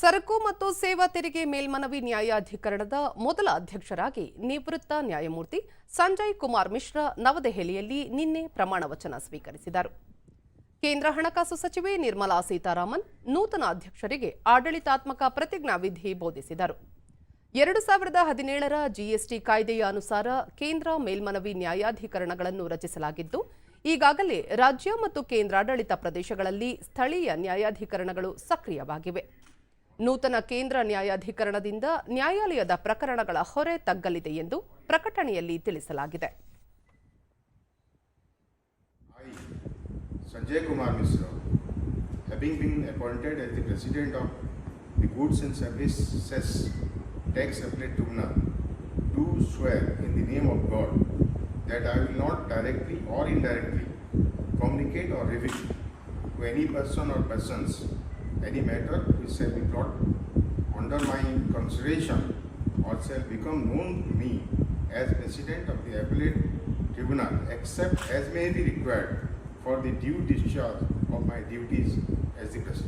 ಸರಕು ಮತ್ತು ಸೇವಾ ತೆರಿಗೆ ಮೇಲ್ಮನವಿ ನ್ಯಾಯಾಧಿಕರಣದ ಮೊದಲ ಅಧ್ಯಕ್ಷರಾಗಿ ನಿವೃತ್ತ ನ್ಯಾಯಮೂರ್ತಿ ಸಂಜಯ್ ಕುಮಾರ್ ಮಿಶ್ರಾ ನವದೆಹಲಿಯಲ್ಲಿ ನಿನ್ನೆ ಪ್ರಮಾಣ ವಚನ ಸ್ವೀಕರಿಸಿದರು. ಕೇಂದ್ರ ಹಣಕಾಸು ಸಚಿವೆ ನಿರ್ಮಲಾ ಸೀತಾರಾಮನ್ ನೂತನ ಅಧ್ಯಕ್ಷರಿಗೆ ಆಡಳಿತಾತ್ಮಕ ಪ್ರತಿಜ್ಞಾವಿಧಿ ಬೋಧಿಸಿದರು. ಎರಡು ಸಾವಿರದ ಹದಿನೇಳರ ಜಿಎಸ್ಟಿ ಕಾಯ್ದೆಯ ಅನುಸಾರ ಕೇಂದ್ರ ಮೇಲ್ಮನವಿ ನ್ಯಾಯಾಧಿಕರಣಗಳನ್ನು ರಚಿಸಲಾಗಿದ್ದು, ಈಗಾಗಲೇ ರಾಜ್ಯ ಮತ್ತು ಕೇಂದ್ರಾಡಳಿತ ಪ್ರದೇಶಗಳಲ್ಲಿ ಸ್ಥಳೀಯ ನ್ಯಾಯಾಧಿಕರಣಗಳು ಸಕ್ರಿಯವಾಗಿವೆ. ನೂತನ ಕೇಂದ್ರ ನ್ಯಾಯಾಧಿಕರಣದಿಂದ ನ್ಯಾಯಾಲಯದ ಪ್ರಕರಣಗಳ ಹೊರೆ ತಗ್ಗಲಿದೆ ಎಂದು ಪ್ರಕಟಣೆಯಲ್ಲಿ ತಿಳಿಸಲಾಗಿದೆ. Sanjay Kumar Mishra. Having been appointed as the president of the goods and services tax appellate tribunal to swear in the name of God that I will not directly or indirectly communicate or revision to any person or persons any matter which shall be brought under my consideration or shall become known to me as President of the Appellate Tribunal except as may be required for the due discharge of my duties as the President.